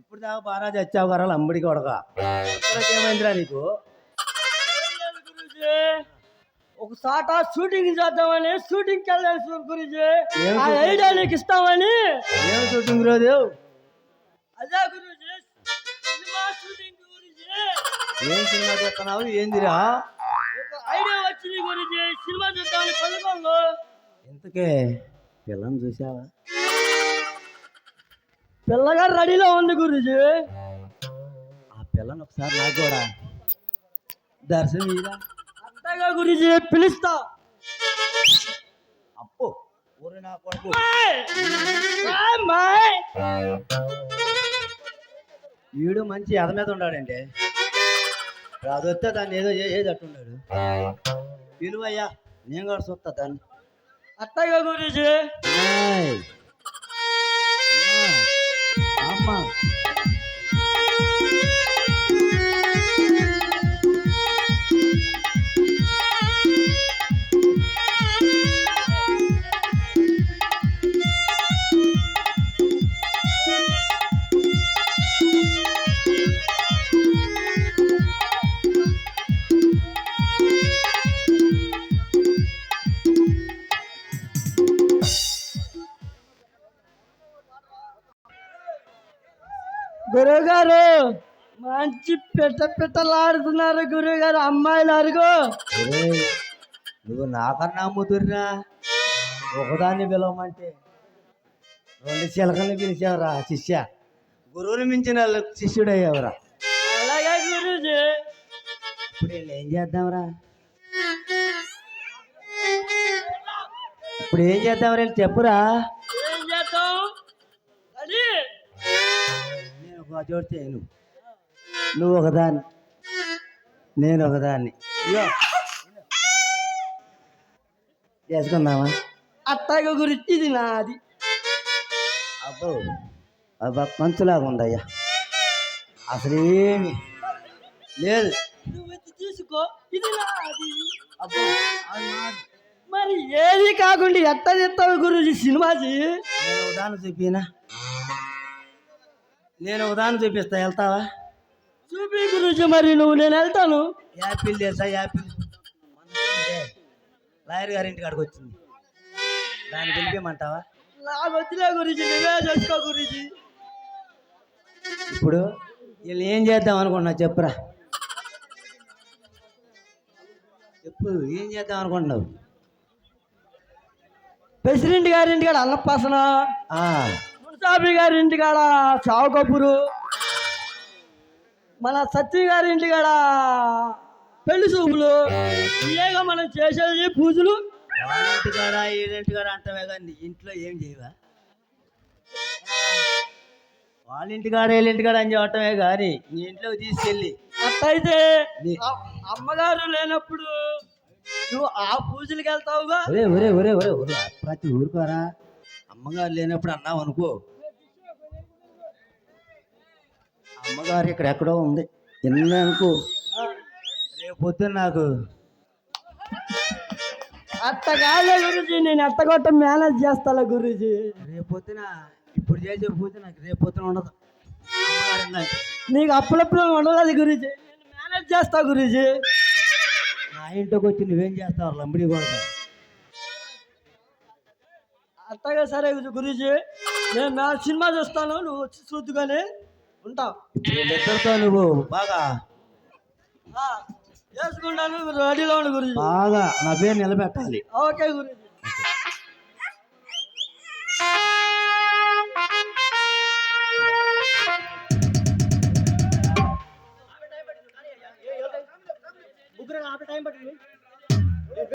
ఇప్పుడు దాకా బాగా చచ్చావు కదా లంబడి కొడక. ఏమైందిరా నీకు? ఒక సాట షూటింగ్ చేద్దామని షూటింగ్ వెళ్ళాను గురుజీ. ఏం ఆ? ఐడియా నీకు ఇస్తామని. ఏం షూటింగ్ రోజు అదే? Guruji cinema shooting Guruji. ఏం సినిమా చేస్తున్నావు? ఏందిరా? ఒక ఐడియా వచ్చింది గురుజీ సినిమా చూద్దామని పల్లెకొంగు ఇంతకే పిల్లని చూసావా? పిల్లగారు రెడీలో ఉంది గురుజీ. ఆ పిల్లని ఒకసారి నాకు కూడా. దర్శనం ఇరా అత్తగా గురుజీ పిలుస్తా. అప్పు. ఊరి నా కొడుకు! వీడు మంచి ఎద మీద ఉన్నాడండి. అది వస్తే దాన్ని ఏదో చేసేటట్టున్నాడు పిలువయ్యా నేను కూడా చూస్తా దాన్ని. అత్తగా గురుజీ. 放。గురువు గారు మంచి పెట్ట పెట్టలాడుతున్నారు గురువు గారు అమ్మాయిలు అరుగు. నువ్వు నాకన్నా ముదురురా ఒకదాన్ని పిలవమంటే. రెండు చిలకల్ని పిలిచావురా శిష్య. గురువుని మించిన శిష్యుడు అయ్యావురా అలాగే గురుజీ. ఇప్పుడు ఏం చేద్దాంరా? ఇప్పుడు ఏం చేద్దాంరా వీళ్ళు? చెప్పురా. ఏం చేద్దాం? చోటు చేయను నువ్వు ఒకదాన్ని నేను ఒకదాన్ని. చేసుకుందామా అత్తగా గురించి ఇది నాది. అబ్బో అబ్బా మంచులాగా ఉందయ్యా. అసలు ఏమి లేదు. నువ్వు ఇది తీసుకో ఇది నాది. అబ్బో. మరి ఏది కాకుండా ఎట్ట చెప్తావు గురుజీ సినిమాది నేను ఉదాహరణ చూపినా? నేను ఉదాహరణ చూపిస్తా వెళ్తావా? చూపి గురుజీ మరి నువ్వు నేను వెళ్తాను. యాపిల్ తెలుసా యాపిల్? లాయర్ గారి ఇంటి కాడికి వచ్చింది. దాన్ని పిలిపిమంటావా నాకు వద్దులే గురుజీ నువ్వే చేసుకో గురుజీ. ఇప్పుడు వీళ్ళు ఏం చేద్దాం అనుకుంటున్నా చెప్పురా. చెప్పు ఏం చేద్దాం అనుకుంటున్నావు? ప్రెసిడెంట్ గారి ఇంటికాడ అన్నప్పాసన మున్సాబి గారి ఇంటికాడ చావు కబురు మన సత్య గారి ఇంటికాడ పెళ్ళి చూపులు ఇవేగా మనం చేసేది పూజలు. ఇంటి కాడ కాడ అంటావే కానీ ఇంట్లో ఏం చేయవా? వాళ్ళ ఇంటి కాడ వీళ్ళ ఇంటి కాడ అని చెప్పటమే కానీ నీ ఇంట్లోకి తీసుకెళ్ళి అట్టయితే అమ్మగారు లేనప్పుడు నువ్వు ఆ పూజలకి వెళ్తావుగా? ఒరే ఒరే ఒరే ఒరే ఒరే ప్రతి ఊరుకోరా? అమ్మగారు లేనప్పుడు అన్నావు అనుకో. అమ్మగారు ఇక్కడ ఎక్కడో ఉంది. ఎన్ననుకో రేపు పొద్దున్న నాకు. కాలే గురుజీ నేను ఎట్టగొట్ట మేనేజ్ చేస్తాలే గురుజీ. రేపు పొద్దున ఇప్పుడు చేసే పూజ నాకు రేపు పొద్దున ఉండదు నీకు అప్పుడప్పుడు ఉండదు గురుజీ. నేను మేనేజ్ చేస్తా గురుజీ. నా ఇంటికి వచ్చి నువ్వేం చేస్తావు? లంబడి కొడతా. అట్టగా సరే గురుజీ. నేను నా సినిమా చూస్తాను నువ్వు వచ్చి చూద్దుకొని ఉంటావు నువ్వు బాగా ఆ, చేసుకుంటాను రెడీలో ఉండు గురుజీ బాగా నా పేరు నిలబెట్టాలి ఓకే గురుజీ టైం పట్టింది